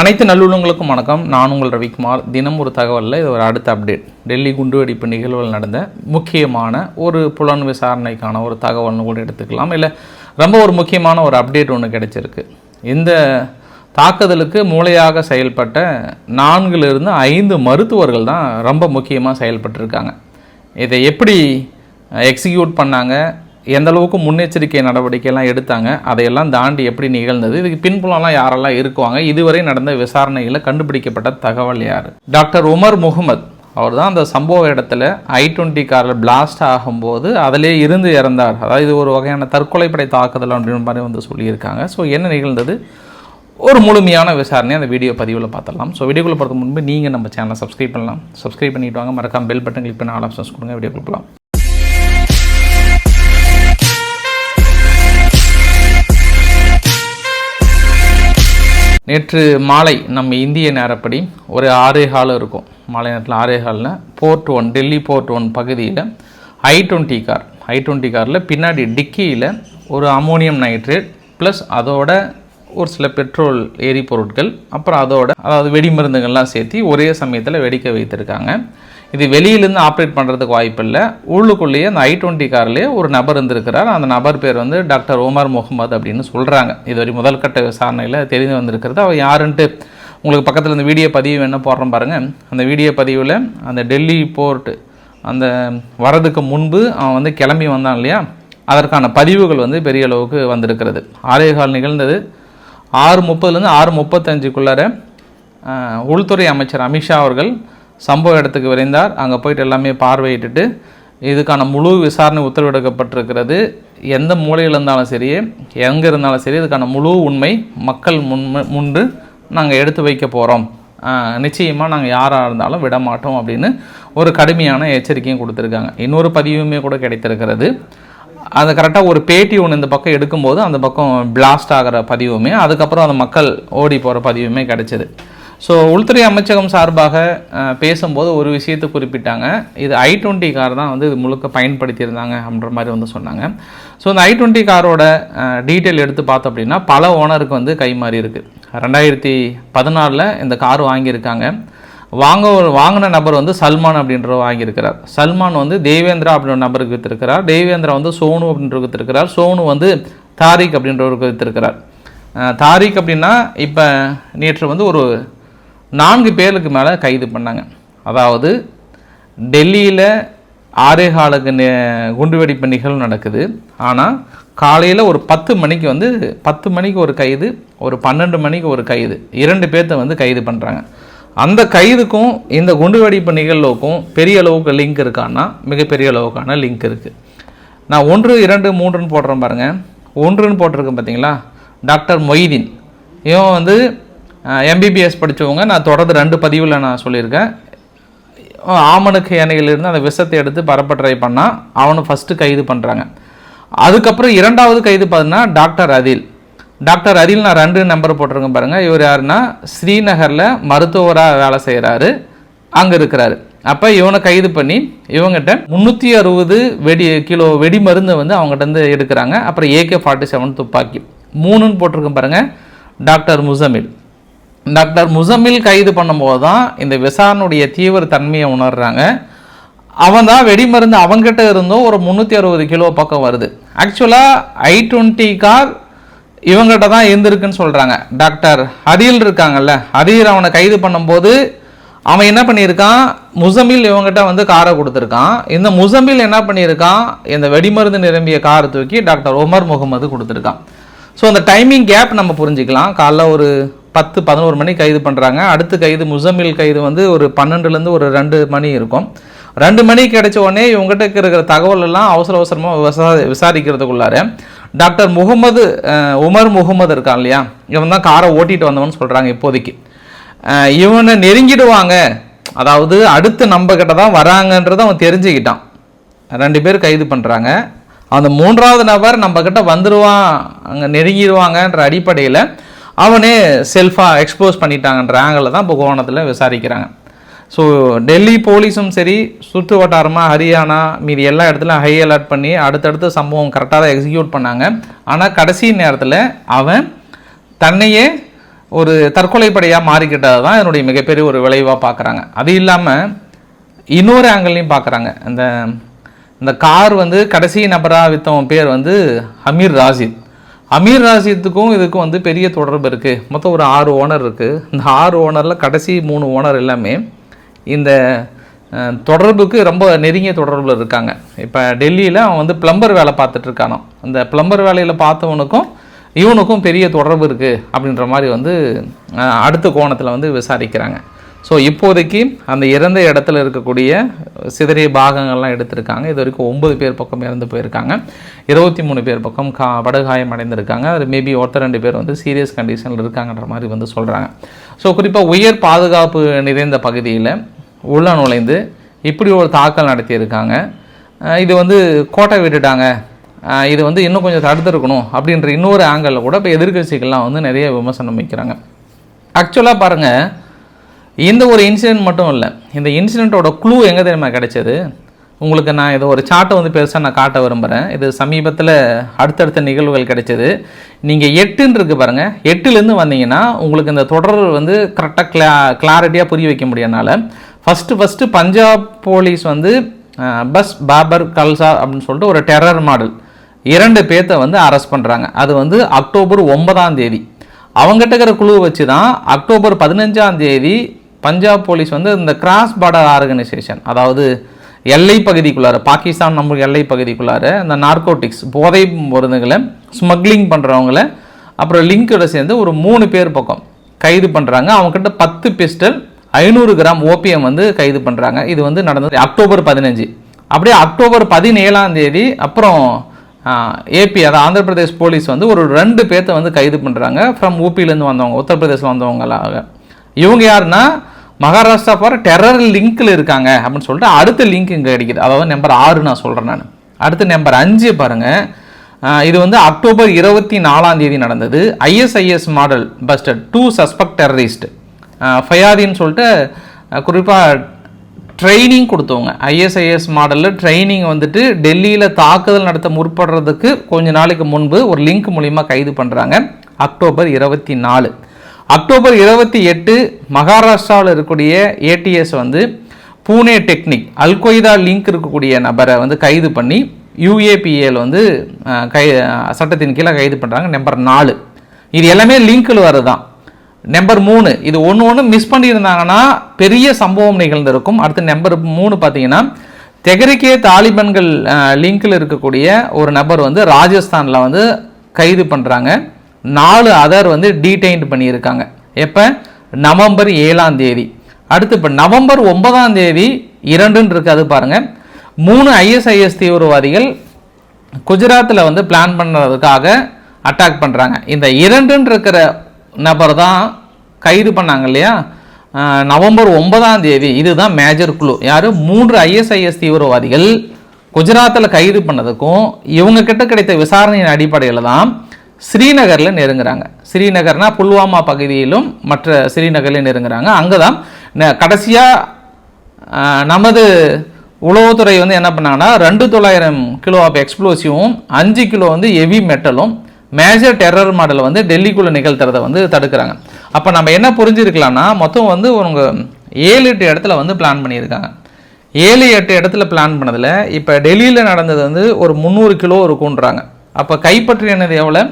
அனைத்து நல்லுள்ளங்களுக்கும் வணக்கம். நான் உங்கள் ரவிக்குமார். தினம் ஒரு தகவலில் இது ஒரு அடுத்த அப்டேட் டெல்லி குண்டுவெடிப்பு நிகழ்வுகள் நடந்த முக்கியமான ஒரு புலன் விசாரணைக்கான ஒரு தகவல்னு கூட எடுத்துக்கலாம். இல்லை ரொம்ப ஒரு முக்கியமான ஒரு அப்டேட் ஒன்று கிடைச்சிருக்கு. இந்த தாக்குதலுக்கு மூளையாக செயல்பட்ட நான்கிலிருந்து ஐந்து மருத்துவர்கள் தான் ரொம்ப முக்கியமாக செயல்பட்டிருக்காங்க. இதை எப்படி எக்ஸிக்யூட் பண்ணாங்க? எந்த அளவுக்கு முன்னெச்சரிக்கை நடவடிக்கையெல்லாம் எடுத்தாங்க அதையெல்லாம் தாண்டி எப்படி நிகழ்ந்தது இதுக்கு பின்புலம்லாம் யாரெல்லாம் இருக்குவாங்க இதுவரை நடந்த விசாரணையில் கண்டுபிடிக்கப்பட்ட தகவல் யார்? டாக்டர் உமர் முகமது அவர் தான் அந்த சம்பவ இடத்துல ஐ டுவெண்ட்டி காரில் பிளாஸ்ட் ஆகும்போது அதிலே இருந்து இறந்தார். அதாவது இது ஒரு வகையான தற்கொலைப்படை தாக்குதல் அப்படின்னு மாதிரி வந்து சொல்லியிருக்காங்க. ஸோ என்ன நிகழ்ந்தது? ஒரு முழுமையான விசாரணை. அந்த வீடியோ பதிவில் பார்த்துடலாம். ஸோ வீடியோக்குள்ளே போகிறதுக்கு முன்பு நீங்கள் நம்ம சேனலை சப்ஸ்கிரைப் பண்ணலாம். சப்ஸ்கிரைப் பண்ணிவிட்டு வாங்க. மறக்காம பெல் பட்டன் கிளிக் பண்ணி ஆல் ஆப்ஷன்ஸ் கொடுங்க. வீடியோ கொடுக்கலாம் நேற்று மாலை நம்ம இந்திய நேரப்படி ஒரு ஆறே ஹால் இருக்கும். மாலை நேரத்தில் ஆறே ஹாலில் board one Delhi board one பகுதியில் I twenty car. I twenty காரில் பின்னாடி டிக்கியில் ஒரு அமோனியம் நைட்ரேட் ப்ளஸ் அதோட ஒரு சில பெட்ரோல் எரிபொருட்கள் அப்புறம் அதோட அதாவது வெடிமருந்துகள்லாம் சேர்த்து ஒரே சமயத்தில் வெடிக்க வைத்திருக்காங்க. இது வெளியிலேருந்து ஆப்ரேட் பண்ணுறதுக்கு வாய்ப்பில்லை உள்ளுக்குள்ளேயே அந்த ஐ டுவெண்ட்டி கார்லேயே ஒரு நபர் இருந்திருக்கிறார். அந்த நபர் பேர் வந்து டாக்டர் ஓமர் முகமது அப்படின்னு சொல்கிறாங்க இதுவரை முதல்கட்ட விசாரணையில் தெரிந்து வந்திருக்கிறது. அவர் யாருன்ட்டு உங்களுக்கு பக்கத்தில் இந்த வீடியோ பதிவு வேணால் போடுறோம் பாருங்கள் அந்த வீடியோ பதிவில் அந்த டெல்லி போர்ட்டு அந்த வரதுக்கு முன்பு அவன் வந்து கிளம்பி வந்தான் இல்லையா? அதற்கான பதிவுகள் வந்து பெரிய அளவுக்கு வந்திருக்கிறது. ஆறே கால் நிகழ்ந்தது. ஆறு முப்பதுலேருந்து ஆறு முப்பத்தஞ்சுக்குள்ளார உள்துறை அமைச்சர் அமித்ஷா அவர்கள் சம்பவ இடத்துக்கு விரைந்தார். அங்கே போயிட்டு எல்லாமே பார்வையிட்டுட்டு இதுக்கான முழு விசாரணை உத்தரவிடப்பட்டிருக்கிறது. எந்த மூலையில் இருந்தாலும் சரி எங்கே இருந்தாலும் சரி இதுக்கான முழு உண்மை மக்கள் முன் முன்பு நாங்கள் எடுத்து வைக்க போகிறோம் நிச்சயமாக நாங்கள் யாராக இருந்தாலும் விட மாட்டோம் அப்படின்னு ஒரு கடுமையான எச்சரிக்கையும் கொடுத்துருக்காங்க. இன்னொரு பதிவுமே கூட கிடைத்திருக்கிறது. அது கரெக்டாக ஒரு பேட்டி ஒன்று இந்த பக்கம் எடுக்கும்போது அந்த பக்கம் பிளாஸ்ட் ஆகிற பதிவுமே அதுக்கப்புறம் அந்த மக்கள் ஓடி போகிற பதிவுமே கிடைச்சிது. ஸோ உள்துறை அமைச்சகம் சார்பாக பேசும்போது ஒரு விஷயத்தை குறிப்பிட்டாங்க. இது ஐ டுவெண்ட்டி கார் தான் வந்து இது முழுக்க பயன்படுத்தியிருந்தாங்க அப்படின்ற மாதிரி வந்து சொன்னாங்க. ஸோ இந்த ஐ டுவெண்ட்டி காரோட டீட்டெயில் எடுத்து பார்த்தோம் அப்படின்னா பல ஓனருக்கு வந்து கை மாறி இருக்குது ரெண்டாயிரத்தி பதினாலில் இந்த கார் வாங்கியிருக்காங்க. வாங்க வாங்கின நபர் வந்து சல்மான் அப்படின்றவர் வாங்கியிருக்கிறார். சல்மான் வந்து தேவேந்திரா அப்படின்ற நபருக்கு வித்திருக்கிறார் தேவேந்திரா வந்து சோனு அப்படின்ற வித்திருக்கிறார் சோனு வந்து தாரிக் அப்படின்றவருக்கு வித்திருக்கிறார் தாரிக் அப்படின்னா இப்போ நேற்று வந்து ஒரு நான்கு பேருக்கு மேலே கைது பண்ணாங்க. அதாவது டெல்லியில் ஆரேகாலுக்கு நெ- குண்டுவெடிப்பு நிகழ்வு நடக்குது. ஆனால் காலையில் ஒரு பத்து மணிக்கு வந்து பத்து மணிக்கு ஒரு கைது ஒரு பன்னெண்டு மணிக்கு ஒரு கைது இரண்டு பேர்த்த வந்து கைது பண்ணுறாங்க அந்த கைதுக்கும் இந்த குண்டுவெடிப்பு நிகழ்வுக்கும் பெரிய அளவுக்கு லிங்க் இருக்கான்னா மிகப்பெரிய அளவுக்கான லிங்க் இருக்குது நான் ஒன்று இரண்டு மூன்றுன்னு போடுறேன் பாருங்கள் ஒன்றுன்னு போட்டிருக்கேன் பார்த்தீங்களா டாக்டர் மொய்தீன். இவன் வந்து எம்பிபிஎஸ் படித்தவங்க நான் தொடர்ந்து ரெண்டு பதிவில் நான் சொல்லியிருக்கேன். ஆமனுக்கு யானையிலிருந்து அந்த விஷத்தை எடுத்து பரப்ப ட்ரை பண்ணால் அவனை ஃபஸ்ட்டு கைது பண்ணுறாங்க அதுக்கப்புறம் இரண்டாவது கைது பார்த்தீங்கன்னா டாக்டர் அதில். டாக்டர் அதில் நான் ரெண்டு நம்பர் போட்டிருக்கேன் பாருங்கள் இவர் யாருன்னா ஸ்ரீநகரில் மருத்துவராக வேலை செய்கிறாரு அங்கே இருக்கிறாரு. அப்போ இவனை கைது பண்ணி இவங்ககிட்ட முந்நூற்றி அறுபது வெடி கிலோ வெடி மருந்து வந்து அவங்ககிட்டருந்து எடுக்கிறாங்க. அப்புறம் ஏகே ஃபார்ட்டி செவன் துப்பாக்கி. மூணுன்னு போட்டிருக்கேன் பாருங்கள் டாக்டர் முசமில். டாக்டர் முசமில் கைது பண்ணும்போது தான் இந்த விசாரணையுடைய தீவிர தன்மையை உணர்றாங்க. அவன் தான் வெடிமருந்து அவங்ககிட்ட இருந்தும் ஒரு முந்நூற்றி அறுபது கிலோ பக்கம் வருது. ஆக்சுவலாக ஐ டுவெண்ட்டி கார் இவங்ககிட்ட தான் இருந்திருக்குன்னு சொல்கிறாங்க டாக்டர் ஹதீல் இருக்காங்கல்ல ஹதீல் அவனை கைது பண்ணும்போது அவன் என்ன பண்ணியிருக்கான்? முசமில் இவங்ககிட்ட வந்து காரை கொடுத்துருக்கான். இந்த முசமில் என்ன பண்ணியிருக்கான்? இந்த வெடிமருந்து நிரம்பிய காரை தூக்கி டாக்டர் உமர் முகமது கொடுத்துருக்கான். ஸோ அந்த டைமிங் கேப் நம்ம புரிஞ்சுக்கலாம். காலைல ஒரு பத்து பதினோரு மணி கைது பண்ணுறாங்க அடுத்து கைது முசமில் கைது வந்து ஒரு பன்னெண்டுலேருந்து ஒரு ரெண்டு மணி இருக்கும். ரெண்டு மணி கிடைச்ச உடனே இவங்ககிட்ட இருக்கிற தகவல் எல்லாம் அவசர அவசரமாக விசா விசாரிக்கிறதுக்குள்ளார டாக்டர் முகமது உமர் முகமது இருக்கான் இல்லையா? இவன் தான் காரை ஓட்டிட்டு வந்தவன் சொல்கிறாங்க இப்போதைக்கு. இவனை நெருங்கிடுவாங்க. அதாவது அடுத்து நம்ம கிட்ட தான் வராங்கன்றதை அவன் தெரிஞ்சுக்கிட்டான். ரெண்டு பேர் கைது பண்ணுறாங்க அந்த மூன்றாவது நபர் நம்ம வந்துடுவான் அங்கே நெருங்கிடுவாங்கன்ற அடிப்படையில் அவனே செல்ஃபாக எக்ஸ்போஸ் பண்ணிட்டாங்கன்ற ஆங்கிளில் தான் இப்போ கோவணத்தில் விசாரிக்கிறாங்க. ஸோ டெல்லி போலீஸும் சரி சுற்று வட்டாரமாக ஹரியானா மீதி எல்லா இடத்துலையும் ஹை அலர்ட் பண்ணி அடுத்தடுத்த சம்பவம் கரெக்டாக தான் எக்ஸிக்யூட் பண்ணாங்க. ஆனால் கடைசி நேரத்தில் அவன் தன்னையே ஒரு தற்கொலைப்படையாக மாறிக்கிட்டது தான் என்னுடைய மிகப்பெரிய ஒரு விளைவாக பார்க்குறாங்க அது இல்லாமல் இன்னொரு ஆங்கிள்லையும் பார்க்குறாங்க இந்த இந்த கார் வந்து கடைசி நபராக வித்தவன் பேர் வந்து ஹமீர் ராசித் அமீர் ராசியத்துக்கும் இதுக்கும் வந்து பெரிய தொடர்பு இருக்குது மொத்தம் ஒரு ஆறு ஓனர் இருக்குது இந்த ஆறு ஓனரில் கடைசி மூணு ஓனர் எல்லாமே இந்த தொடர்புக்கு ரொம்ப நெருங்கிய தொடர்பில் இருக்காங்க. இப்போ டெல்லியில் அவன் வந்து பிளம்பர் வேலை பார்த்துட்ருக்கானோ அந்த பிளம்பர் வேலையில் பார்த்தவனுக்கும் இவனுக்கும் பெரிய தொடர்பு இருக்குது அப்படின்ற மாதிரி வந்து அடுத்த கோணத்தில் வந்து விசாரிக்கிறாங்க. ஸோ இப்போதைக்கு அந்த இறந்த இடத்துல இருக்கக்கூடிய சிதறிய பாகங்கள்லாம் எடுத்திருக்காங்க. இது வரைக்கும் ஒன்பது பேர் பக்கம் இறந்து போயிருக்காங்க. இருபத்தி மூணு பேர் பக்கம் கா படுகாயம் அடைந்திருக்காங்க. அது மேபி ஒருத்தர் ரெண்டு பேர் வந்து சீரியஸ் கண்டிஷனில் இருக்காங்கன்ற மாதிரி வந்து சொல்கிறாங்க ஸோ குறிப்பாக உயர் பாதுகாப்பு நிறைந்த பகுதியில் உள்ள நுழைந்து இப்படி ஒரு தாக்கல் நடத்தியிருக்காங்க. இது வந்து கோட்டை விட்டுட்டாங்க. இது வந்து இன்னும் கொஞ்சம் தடுத்திருக்கணும் அப்படின்ற இன்னொரு ஆங்கிளில் கூட இப்போ எதிர்க்கட்சிகள்லாம் வந்து நிறைய விமர்சனம் வைக்கிறாங்க. ஆக்சுவலாக பாருங்கள் இந்த ஒரு இன்சிடென்ட் மட்டும் இல்லை. இந்த இன்சிடெண்ட்டோட க்ளூ எங்கே தெரியுமா கிடைச்சது? உங்களுக்கு நான் இதை ஒரு சார்ட்டை வந்து பெருசாக நான் காட்ட விரும்புகிறேன் இது சமீபத்தில் அடுத்தடுத்த நிகழ்வுகள் கிடைச்சது. நீங்கள் எட்டுன்னு இருக்கு பாருங்கள் எட்டுலேருந்து வந்தீங்கன்னா உங்களுக்கு இந்த தொடர் வந்து கரெக்டாக கிளா கிளாரிட்டியாக புரிய வைக்க முடியனால ஃபஸ்ட்டு ஃபஸ்ட்டு பஞ்சாப் போலீஸ் வந்து பஸ் பாபர் கல்சா அப்படின்னு சொல்லிட்டு ஒரு டெரர் மாடல் இரண்டு பேர்த்த வந்து அரெஸ்ட் பண்ணுறாங்க அது வந்து அக்டோபர் ஒன்பதாம் தேதி. அவங்ககிட்ட இருக்கிற குழுவை வச்சு தான் அக்டோபர் பதினஞ்சாம் தேதி பஞ்சாப் போலீஸ் வந்து இந்த கிராஸ் பார்டர் ஆர்கனைசேஷன் அதாவது எல்லை பகுதிக்குள்ளார பாகிஸ்தான் நம்ம எல்லை பகுதிக்குள்ளார இந்த நார்கோட்டிக்ஸ் போதை மருந்துகளை ஸ்மக்லிங் பண்ணுறவங்கள அப்புறம் லிங்கோட சேர்ந்து ஒரு மூணு பேர் பக்கம் கைது பண்ணுறாங்க அவங்கக்கிட்ட பத்து பிஸ்டல் ஐநூறு கிராம் ஓபிஎம் வந்து கைது பண்ணுறாங்க இது வந்து நடந்தது அக்டோபர் பதினஞ்சு. அப்படியே அக்டோபர் பதினேழாம் தேதி அப்புறம் ஏபி அதாவது ஆந்திர பிரதேஷ் போலீஸ் வந்து ஒரு ரெண்டு பேர்த்த வந்து கைது பண்ணுறாங்க ஃப்ரம் ஊபிலேருந்து வந்தவங்க உத்தரப்பிரதேசில் வந்தவங்களாக. இவங்க யாருன்னா மகாராஷ்டிரா ஃபார் டெரர் லிங்க்கில் இருக்காங்க அப்படின்னு சொல்லிட்டு அடுத்த லிங்க் இங்கே கிடைக்குது. அதாவது நம்பர் ஆறு நான் சொல்கிறேன் நான். அடுத்து நம்பர் அஞ்சு பாருங்கள் இது வந்து அக்டோபர் இருபத்தி நாலாம் தேதி நடந்தது. ISIS module buster two suspect terrorist ஃபயாதின்னு சொல்லிட்டு குறிப்பாக ட்ரைனிங் கொடுத்தவங்க. ஐஎஸ்ஐஎஸ் மாடலில் ட்ரைனிங் வந்துட்டு டெல்லியில் தாக்குதல் நடத்த முற்படுறதுக்கு கொஞ்ச நாளைக்கு முன்பு ஒரு லிங்க் மூலிமா கைது பண்ணுறாங்க அக்டோபர் இருபத்தி நாலு. அக்டோபர் இருபத்தி எட்டு மகாராஷ்டிராவில் இருக்கக்கூடிய ஏடிஎஸ் வந்து பூனே டெக்னிக் அல்கொய்தா லிங்க் இருக்கக்கூடிய நபரை வந்து கைது பண்ணி யூஏபிஏல வந்து கை சட்டத்தின் கீழே கைது பண்ணுறாங்க நம்பர் நாலு. இது எல்லாமே லிங்க்கில் வருதான். நம்பர் மூணு. இது ஒன்று ஒன்று மிஸ் பண்ணியிருந்தாங்கன்னா பெரிய சம்பவம் நிகழ்ந்திருக்கும். அடுத்து நம்பர் மூணு பார்த்தீங்கன்னா தெகரிக்கே தாலிபன்கள் லிங்கில் இருக்கக்கூடிய ஒரு நபர் வந்து ராஜஸ்தானில் வந்து கைது பண்ணுறாங்க நாலு அதர் வந்து டீடைன்ட் பண்ணியிருக்காங்க. எப்போ? நவம்பர் ஏழாம் தேதி. அடுத்து இப்போ நவம்பர் ஒன்பதாம் தேதி இரண்டுன்னு இருக்குது அது பாருங்கள் மூணு ஐஎஸ்ஐஎஸ் தீவிரவாதிகள் குஜராத்தில் வந்து பிளான் பண்ணுறதுக்காக அட்டாக் பண்ணுறாங்க இந்த இரண்டுன்னு இருக்கிற நபர் தான் கைது பண்ணாங்க இல்லையா? நவம்பர் ஒன்பதாம் தேதி. இதுதான் மேஜர் குழு யார்? மூன்று ஐஎஸ்ஐஎஸ் தீவிரவாதிகள் குஜராத்தில் கைது பண்ணதுக்கும் இவங்க கிட்ட கிடைத்த விசாரணையின் அடிப்படையில் தான் ஸ்ரீநகரில் நெருங்குறாங்க. ஸ்ரீநகர்னா புல்வாமா பகுதியிலும் மற்ற ஸ்ரீநகரில் நெருங்குறாங்க. அங்கே தான் கடைசியாக நமது உளவுத்துறை வந்து என்ன பண்ணாங்கன்னா ரெண்டு தொள்ளாயிரம் கிலோ ஆஃப் எக்ஸ்ப்ளோசிவும் அஞ்சு கிலோ வந்து ஹெவி மெட்டலும் மேஜர் டெரர் மாடல் வந்து டெல்லிக்குள்ளே நிகழ்த்துறதை வந்து தடுக்கிறாங்க. அப்போ நம்ம என்ன புரிஞ்சிருக்கலாம்னா மொத்தம் வந்து உங்க ஏழு எட்டு இடத்துல வந்து பிளான் பண்ணியிருக்காங்க. ஏழு எட்டு இடத்துல பிளான் பண்ணதில் இப்போ டெல்லியில் நடந்தது வந்து ஒரு முந்நூறு கிலோ இருக்குன்றாங்க அப்போ கைப்பற்றினது எவ்வளோ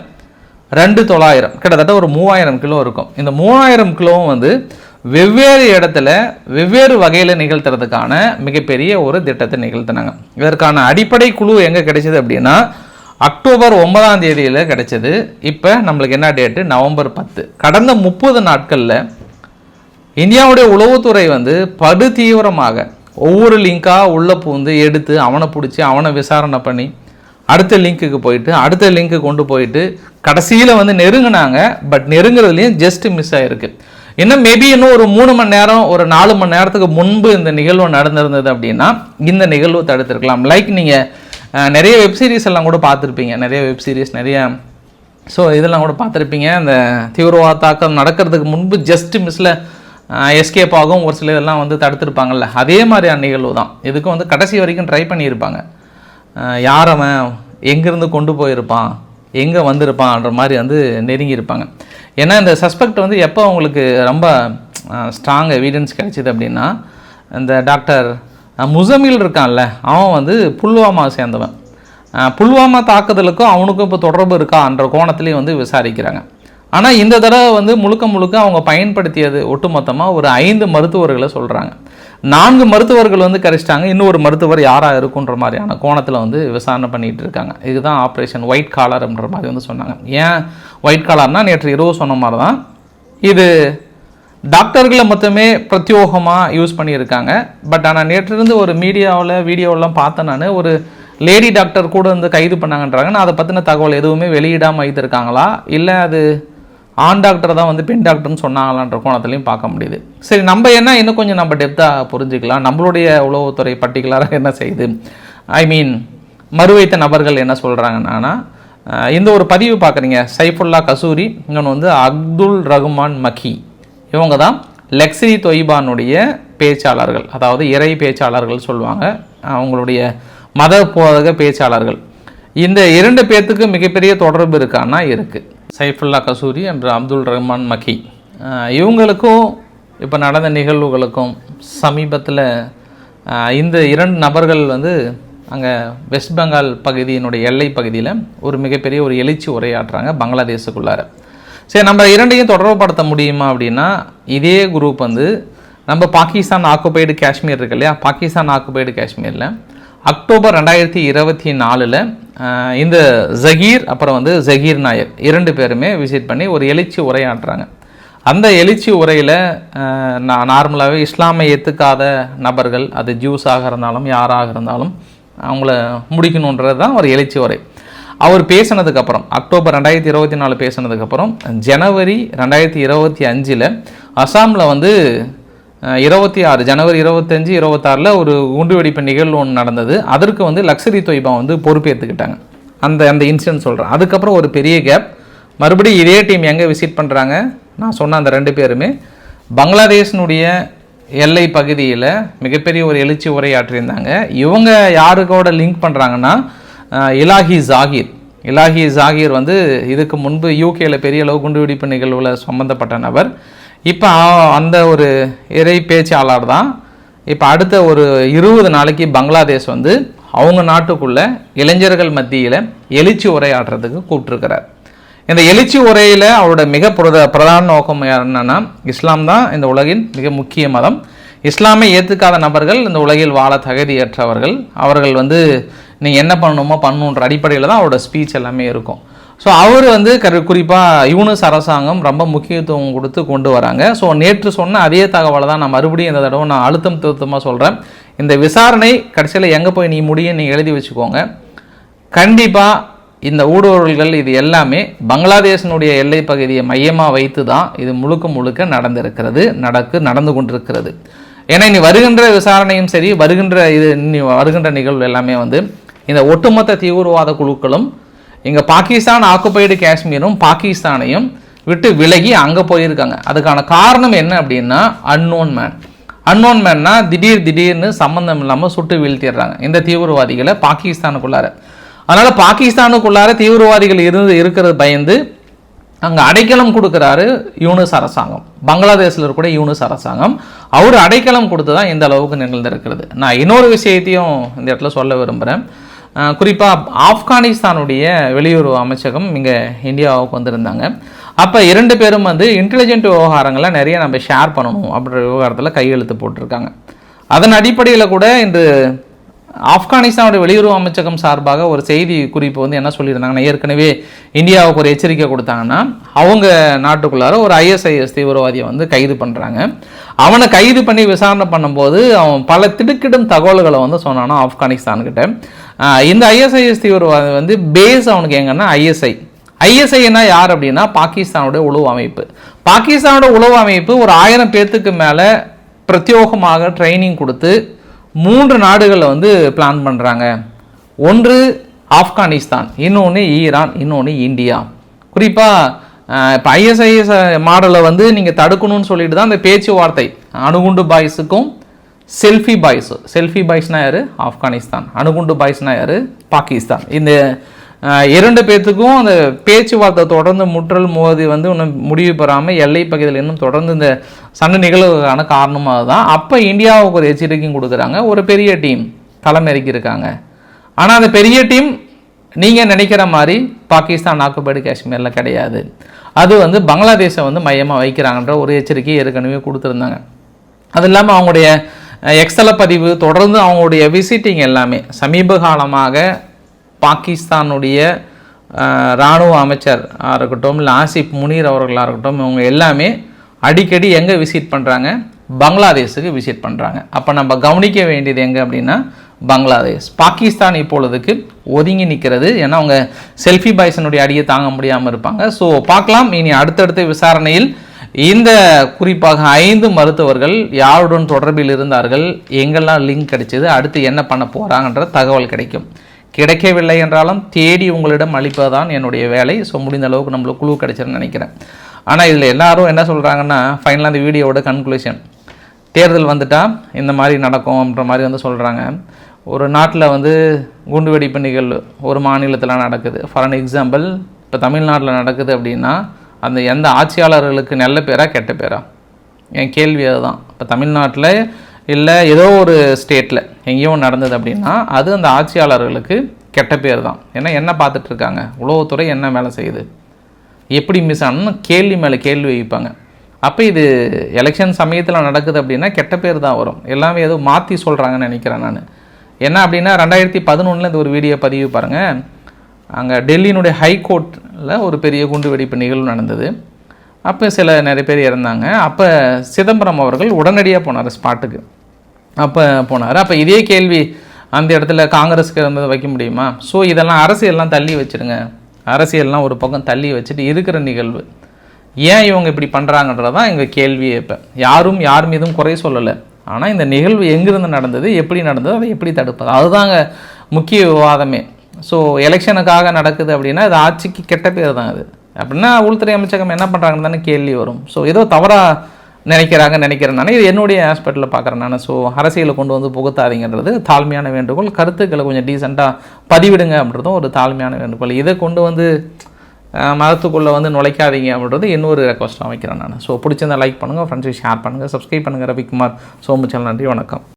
ரெண்டு தொள்ளாயிரம். கிட்டத்தட்ட ஒரு மூவாயிரம் கிலோ இருக்கும். இந்த மூவாயிரம் கிலோவும் வந்து வெவ்வேறு இடத்துல வெவ்வேறு வகையில் நிகழ்த்துறதுக்கான மிகப்பெரிய ஒரு திட்டத்தை நிகழ்த்தினாங்க. இதற்கான அடிப்படை குழு எங்கே கிடைச்சது அப்படின்னா அக்டோபர் ஒன்பதாம் தேதியில் கிடைச்சது. இப்போ நம்மளுக்கு என்ன டேட்டு நவம்பர் பத்து. கடந்த முப்பது நாட்களில் இந்தியாவுடைய உளவுத்துறை வந்து படு தீவிரமாக ஒவ்வொரு லிங்காக உள்ளே பூந்து எடுத்து அவனை பிடிச்சி அவனை விசாரணை பண்ணி அடுத்த லிங்க்குக்கு போயிட்டு அடுத்த லிங்க்கு கொண்டு போயிட்டு கடைசியில் வந்து நெருங்கினாங்க பட் நெருங்குறதுலேயும் ஜஸ்ட் மிஸ் ஆகிருக்கு இன்னும் மேபி இன்னும் ஒரு மூணு மணி நேரம் ஒரு நாலு மணி நேரத்துக்கு முன்பு இந்த நிகழ்வு நடந்திருந்தது அப்படின்னா இந்த நிகழ்வு தடுத்திருக்கலாம். லைக் நீங்கள் நிறைய வெப் சீரிஸ் எல்லாம் கூட பார்த்துருப்பீங்க. நிறைய வெப் சீரிஸ் நிறைய ஸோ இதெல்லாம் கூட பார்த்துருப்பீங்க. இந்த தீவிரவாத தாக்கம் நடக்கிறதுக்கு முன்பு ஜஸ்ட் மிஸ்ஸில் எஸ்கேப் ஆகும். ஒரு சில இதெல்லாம் வந்து தடுத்திருப்பாங்கல்ல. அதே மாதிரியான நிகழ்வு தான். இதுக்கும் வந்து கடைசி வரைக்கும் ட்ரை பண்ணியிருப்பாங்க. யார் அவன்? எங்கேருந்து கொண்டு போயிருப்பான்? எங்கே வந்திருப்பான்ற மாதிரி வந்து நெருங்கியிருப்பாங்க. ஏன்னா இந்த சஸ்பெக்ட் வந்து எப்போ அவங்களுக்கு ரொம்ப ஸ்ட்ராங் எவிடன்ஸ் கிடைச்சிது அப்படின்னா இந்த டாக்டர் முசமில் இருக்கான்ல அவன் வந்து புல்வாமா சேர்ந்தவன். புல்வாமா தாக்குதலுக்கும் அவனுக்கும் இப்போ தொடர்பு இருக்கான்ற கோணத்துலேயும் வந்து விசாரிக்கிறாங்க. ஆனால் இந்த தடவை வந்து முழுக்க முழுக்க அவங்க பயன்படுத்தியது ஒட்டுமொத்தமாக ஒரு ஐந்து மருத்துவர்களை சொல்கிறாங்க நான்கு மருத்துவர்கள் வந்து கிடைச்சிட்டாங்க இன்னொரு மருத்துவர் யாராக இருக்குன்ற மாதிரியான கோணத்தில் வந்து விசாரணை பண்ணிகிட்டு இருக்காங்க. இதுதான் ஆப்ரேஷன் ஒயிட் காலர்ன்ற மாதிரி வந்து சொன்னாங்க. ஏன் ஒயிட் காலர்னால் நேற்று இரவு சொன்ன மாதிரி தான் இது டாக்டர்களை மொத்தமே பிரத்யோகமாக யூஸ் பண்ணியிருக்காங்க. பட் ஆனால் நேற்றிருந்து ஒரு மீடியாவில் வீடியோவெல்லாம் பார்த்தேன் நான். ஒரு லேடி டாக்டர் கூட வந்து கைது பண்ணாங்கன்றாங்க. நான் அதை பற்றின தகவல் எதுவுமே வெளியிடாமல் வைத்திருக்காங்களா? இல்லை அது ஆண் டாக்டர் தான் வந்து பெண் டாக்டர்னு சொன்னாங்களான்ற கோணத்துலையும் பார்க்க முடியுது. சரி நம்ம என்ன இன்னும் கொஞ்சம் நம்ம டெப்த்தாக புரிஞ்சுக்கலாம். நம்மளுடைய உளவுத்துறை பர்டிகுலராக என்ன செய்யுது? ஐ மீன் மறுவைத்த நபர்கள் என்ன சொல்கிறாங்கன்னா இந்த ஒரு பதிவு பார்க்குறீங்க. சைஃபுல்லா கசூரி இன்னொன்று வந்து அப்துல் ரகுமான் மக்கி. இவங்க தான் லெக்ஸரி தொய்பானுடைய பேச்சாளர்கள். அதாவது இறை பேச்சாளர்கள் சொல்லுவாங்க. அவங்களுடைய மத போதக பேச்சாளர்கள். இந்த இரண்டு பேர்த்துக்கு மிகப்பெரிய தொடர்பு இருக்கான்னா இருக்குது சைஃபுல்லா கசூரி என்ற அப்துல் ரஹ்மான் மக்கி. இவங்களுக்கும் இப்போ நடந்த நிகழ்வுகளுக்கும் சமீபத்தில் இந்த இரண்டு நபர்கள் வந்து அங்கே வெஸ்ட் பெங்கால் பகுதியினுடைய எல்லை பகுதியில் ஒரு மிகப்பெரிய ஒரு எழுச்சி உரையாற்றுறாங்க பங்களாதேஷுக்குள்ளார. சரி நம்ம இரண்டையும் தொடர்புபடுத்த முடியுமா அப்படின்னா இதே குரூப் வந்து நம்ம பாகிஸ்தான் ஆக்குபைடு காஷ்மீர் இருக்கு இல்லையா? பாகிஸ்தான் ஆக்குபைடு காஷ்மீரில் அக்டோபர் ரெண்டாயிரத்தி இருபத்தி நாலில் இந்த ஜகீர் அப்புறம் வந்து ஜகீர் நாயர் இரண்டு பேருமே விசிட் பண்ணி ஒரு எழுச்சி உரையாடுறாங்க அந்த எழுச்சி உரையில் நான் நார்மலாகவே இஸ்லாமை ஏற்றுக்காத நபர்கள் அது ஜூஸாக இருந்தாலும் யாராக இருந்தாலும் அவங்கள முடிக்கணுன்றது தான் ஒரு எழுச்சி உரை. அவர் பேசினதுக்கப்புறம் அக்டோபர் ரெண்டாயிரத்தி இருபத்தி நாலு பேசினதுக்கப்புறம் ஜனவரி ரெண்டாயிரத்தி இருபத்தி அஞ்சில் அசாமில் வந்து இருபத்தி ஆறு ஜனவரி இருபத்தஞ்சு இருபத்தாறில் ஒரு குண்டுவெடிப்பு நிகழ்வு ஒன்று நடந்தது. அதற்கு வந்து லக்ஸரி தொய்பா வந்து பொறுப்பேற்றுக்கிட்டாங்க அந்த அந்த இன்சிடென்ட் சொல்கிறேன் அதுக்கப்புறம் ஒரு பெரிய கேப் மறுபடியும் இதே டீம் எங்கே விசிட் பண்ணுறாங்க நான் சொன்ன அந்த ரெண்டு பேருமே. பங்களாதேஷினுடைய எல்லை பகுதியில் மிகப்பெரிய ஒரு எழுச்சி உரையாற்றியிருந்தாங்க. இவங்க யாருக்கோட லிங்க் பண்ணுறாங்கன்னா இலாஹி ஜாகிர். இலாஹி ஜாகிர் வந்து இதுக்கு முன்பு யூகேயில் பெரிய அளவு குண்டுவெடிப்பு நிகழ்வில் சம்மந்தப்பட்ட நபர். இப்போ அந்த ஒரு இறை பேச்சாளர் தான். இப்போ அடுத்த ஒரு இருபது நாளைக்கு பங்களாதேஷ் வந்து அவங்க நாட்டுக்குள்ளே இளைஞர்கள் மத்தியில் எழுச்சி உரையாடுறதுக்கு கூப்பிட்டுருக்கிறார். இந்த எழுச்சி உரையில் அவரோட மிக பிரத பிரதான நோக்கம் என்னென்னா இஸ்லாம் தான் இந்த உலகின் மிக முக்கிய மதம். இஸ்லாமை ஏற்றுக்காத நபர்கள் இந்த உலகில் வாழ தகுதியற்றவர்கள். அவர்கள் வந்து நீங்கள் என்ன பண்ணணுமோ பண்ணணுன்ற அடிப்படையில் தான் அவரோட ஸ்பீச் எல்லாமே இருக்கும். ஸோ அவர் வந்து கரு குறிப்பாக யூனஸ் அரசாங்கம் ரொம்ப முக்கியத்துவம் கொடுத்து கொண்டு வராங்க. ஸோ நேற்று சொன்ன அதே தகவலை தான் நான் மறுபடியும் இந்த தடவை நான் அழுத்தம் திருத்தமாக சொல்கிறேன் இந்த விசாரணை கடைசியில் எங்கே போய் நீ முடியும் நீங்கள் எழுதி வச்சுக்கோங்க. கண்டிப்பாக இந்த ஊடுருவல்கள் இது எல்லாமே பங்களாதேஷினுடைய எல்லை பகுதியை மையமாக வைத்து தான் இது முழுக்க முழுக்க நடந்திருக்கிறது நடக்கு நடந்து கொண்டிருக்கிறது. ஏன்னா இனி வருகின்ற விசாரணையும் சரி வருகின்ற இது வருகின்ற நிகழ்வு எல்லாமே வந்து இந்த ஒட்டுமொத்த தீவிரவாத குழுக்களும் இங்கே பாகிஸ்தான் ஆக்குப்பைடு காஷ்மீரும் பாகிஸ்தானையும் விட்டு விலகி அங்கே போயிருக்காங்க. அதுக்கான காரணம் என்ன அப்படின்னா அன்னோன் மேன் அன்னோன் மேன்னா திடீர் திடீர்னு சம்மந்தம் இல்லாமல் சுட்டு வீழ்த்திடுறாங்க. இந்த தீவிரவாதிகளை பாகிஸ்தானுக்குள்ளார. அதனால் பாகிஸ்தானுக்குள்ளார தீவிரவாதிகள் இருந்து இருக்கிறது பயந்து அங்கே அடைக்கலம் கொடுக்குறாரு யூனிஸ் அரசாங்கம். பங்களாதேஷில் இருக்கக்கூடிய யூனிஸ் அரசாங்கம். அவர் அடைக்கலம் கொடுத்து தான் இந்த அளவுக்கு நிகழ்ந்திருக்கிறது. நான் இன்னொரு விஷயத்தையும் இந்த இடத்துல சொல்ல விரும்புகிறேன் குறிப்பாக ஆப்கானிஸ்தானுடைய வெளியுறவு அமைச்சகம் இங்கே இந்தியாவுக்கு வந்திருந்தாங்க. அப்போ இரண்டு பேரும் வந்து இன்டெலிஜென்ட் விவகாரங்களை நிறைய நம்ம ஷேர் பண்ணணும் அப்படின்ற விவகாரத்தில் கையெழுத்து போட்டிருக்காங்க. அதன் அடிப்படையில் கூட இன்று ஆப்கானிஸ்தானுடைய வெளியுறவு அமைச்சகம் சார்பாக ஒரு செய்தி குறிப்பு வந்து என்ன சொல்லியிருந்தாங்கன்னா ஏற்கனவே இந்தியாவுக்கு ஒரு எச்சரிக்கை கொடுத்தாங்கன்னா அவங்க நாட்டுக்குள்ளார ஒரு ஐஎஸ்ஐஎஸ் தீவிரவாதியை வந்து கைது பண்ணுறாங்க அவனை கைது பண்ணி விசாரணை பண்ணும்போது அவன் பல திடுக்கிடும் தகவல்களை வந்து சொன்னானா ஆப்கானிஸ்தான்கிட்ட. இந்த ஐஎஸ்ஐஎஸ் தீவிரவாதி வந்து பேஸ் அவனுக்கு எங்கன்னா ஐஎஸ்ஐ ஐஎஸ்ஐனா யார் அப்படின்னா பாகிஸ்தானுடைய உளவு அமைப்பு. பாகிஸ்தானோட உளவு அமைப்பு ஒரு ஆயிரம் பேர்த்துக்கு மேலே பிரத்யோகமாக ட்ரைனிங் கொடுத்து மூன்று நாடுகளில் வந்து பிளான் பண்ணுறாங்க ஒன்று ஆப்கானிஸ்தான் இன்னொன்று ஈரான் இன்னொன்று இந்தியா. குறிப்பாக இப்போ ஐஎஸ்ஐஎஸ் மாடலை வந்து நீங்கள் தடுக்கணும்னு சொல்லிட்டு தான் இந்த பேச்சுவார்த்தை. அணுகுண்டு பாய்ஸுக்கும் செல்ஃபி பாய்ஸு செல்ஃபி பாய்ஸ்னா யார்? ஆப்கானிஸ்தான். அணுகுண்டு பாய்ஸ்னா யார்? பாகிஸ்தான். இந்த இரண்டு பேர்த்துக்கும் அந்த பேச்சுவார்த்தை தொடர்ந்து முற்றல் மோதி வந்து இன்னும் முடிவு பெறாமல் எல்லை பகுதியில் இன்னும் தொடர்ந்து இந்த சண்டை நிகழ்வுக்கான காரணமாக தான் அப்போ இந்தியாவுக்கு ஒரு எச்சரிக்கையும் கொடுக்குறாங்க. ஒரு பெரிய டீம் களமிறக்கி இருக்காங்க. ஆனால் அந்த பெரிய டீம் நீங்கள் நினைக்கிற மாதிரி பாகிஸ்தான் நாக்குப்படி காஷ்மீரில் கிடையாது. அது வந்து பங்களாதேஷை வந்து மையமாக வைக்கிறாங்கன்ற ஒரு எச்சரிக்கையை ஏற்கனவே கொடுத்துருந்தாங்க. அது இல்லாமல் அவங்களுடைய எக்ஸல பதிவு தொடர்ந்து அவங்களுடைய விசிட்டிங் எல்லாமே சமீப காலமாக பாகிஸ்தானுடைய இராணுவ அமைச்சர் இருக்கட்டும் இல்லை ஆசிப் முனீர் அவர்களாக இருக்கட்டும் இவங்க எல்லாமே அடிக்கடி எங்கே விசிட் பண்ணுறாங்க பங்களாதேஷுக்கு விசிட் பண்ணுறாங்க அப்போ நம்ம கவனிக்க வேண்டியது எங்கே அப்படின்னா பங்களாதேஷ். பாகிஸ்தான் இப்பொழுதுக்கு ஒதுங்கி நிற்கிறது ஏன்னா அவங்க செல்ஃபி பாய்ஸனுடைய அடியை தாங்க முடியாமல் இருப்பாங்க. ஸோ பார்க்கலாம். இனி அடுத்தடுத்த விசாரணையில் இந்த குறிப்பாக ஐந்து மருத்துவர்கள் யாருடன் தொடர்பில் இருந்தார்கள்? எங்கெல்லாம் லிங்க் கிடைச்சது? அடுத்து என்ன பண்ண போகிறாங்கன்ற தகவல் கிடைக்கும். கிடைக்கவில்லை என்றாலும் தேடி உங்களிடம் அளிப்பதுதான் என்னுடைய வேலை. ஸோ முடிந்த அளவுக்கு நம்மளுக்கு குழு கிடைச்சிருன்னு நினைக்கிறேன். ஆனால் இதில் எல்லாரும் என்ன சொல்கிறாங்கன்னா ஃபைனலாக அந்த வீடியோவோட கன்க்ளூஷன் தேர்தல் வந்துட்டால் இந்த மாதிரி நடக்கும்ன்ற மாதிரி வந்து சொல்கிறாங்க ஒரு நாட்டில் வந்து குண்டுவெடிப்பு நிகழ்வு ஒரு மாநிலத்தில் நடக்குது. ஃபார் அன் எக்ஸாம்பிள் இப்போ தமிழ்நாட்டில் நடக்குது அப்படின்னா அந்த எந்த ஆட்சியாளர்களுக்கு நல்ல பேரா கெட்ட பேரா? என் கேள்வி அதுதான். இப்போ தமிழ்நாட்டில் இல்லை ஏதோ ஒரு ஸ்டேட்டில் எங்கேயோ நடந்தது அப்படின்னா அது அந்த ஆட்சியாளர்களுக்கு கெட்ட பேர் தான். ஏன்னா என்ன பார்த்துட்ருக்காங்க உளவுத்துறை என்ன வேலை செய்யுது? எப்படி மிஸ் ஆனால் கேள்வி மேலே கேள்வி வைப்பாங்க. அப்போ இது எலெக்ஷன் சமயத்தில் நடக்குது அப்படின்னா கெட்ட பேர் தான் வரும். எல்லாமே ஏதோ மாற்றி சொல்கிறாங்கன்னு நினைக்கிறேன் நான். என்ன அப்படின்னா ரெண்டாயிரத்தி பதினொன்றில் இந்த ஒரு வீடியோ பதிவு பாருங்கள் அங்கே டெல்லியினுடைய ஹைகோர்ட்டில் ஒரு பெரிய குண்டுவெடிப்பு நிகழ்வு நடந்தது. அப்போ சில நிறைய பேர் இறந்தாங்க. அப்போ சிதம்பரம் அவர்கள் உடனடியாக போனார் ஸ்பாட்டுக்கு. அப்போ போனார். அப்போ இதே கேள்வி அந்த இடத்துல காங்கிரஸுக்கு இருந்தது வைக்க முடியுமா? ஸோ இதெல்லாம் அரசியல்லாம் தள்ளி வச்சுருங்க. அரசியல்லாம் ஒரு பக்கம் தள்ளி வச்சுட்டு இருக்கிற நிகழ்வு. ஏன் இவங்க இப்படி பண்ணுறாங்கன்றதான் எங்கள் கேள்வியே இப்போ. யாரும் யார் மீதும் குறை சொல்லலை. ஆனால் இந்த நிகழ்வு எங்கிருந்து நடந்தது எப்படி நடந்தது அதை எப்படி தடுப்பது? அதுதாங்க முக்கிய விவாதமே. ஸோ எலெக்ஷனுக்காக நடக்குது அப்படின்னா இது ஆட்சிக்கு கெட்ட பேர் தான் அது. அப்படின்னா உள்துறை அமைச்சகம் என்ன பண்ணுறாங்கன்னு தானே கேள்வி வரும். ஸோ ஏதோ தவறாக நினைக்கிறாங்க நினைக்கிறேன் நான் இது என்னுடைய ஆஸ்பெக்டில் பார்க்குறேன் நான். ஸோ அரசியலை கொண்டு வந்து புகுத்தாதீங்கன்றது தாழ்மையான வேண்டுகோள். கருத்துக்களை கொஞ்சம் டீசெண்டாக பதிவிடுங்க அப்படின்றதும் ஒரு தாழ்மையான வேண்டுகோள். இதை கொண்டு வந்து மதத்துக்குள்ளே வந்து நுழைக்காதீங்க அப்படின்றது இன்னொரு ரெக்வஸ்ட்டாக வைக்கிறேன் நான். ஸோ பிடிச்சிருந்தா லைக் பண்ணுங்கள் ஃப்ரெண்ட்ஸை ஷேர் பண்ணுங்கள் சப்ஸ்கிரைப் பண்ணுங்கள் ரவிக்குமார் சோமுச்சல் நன்றி வணக்கம்.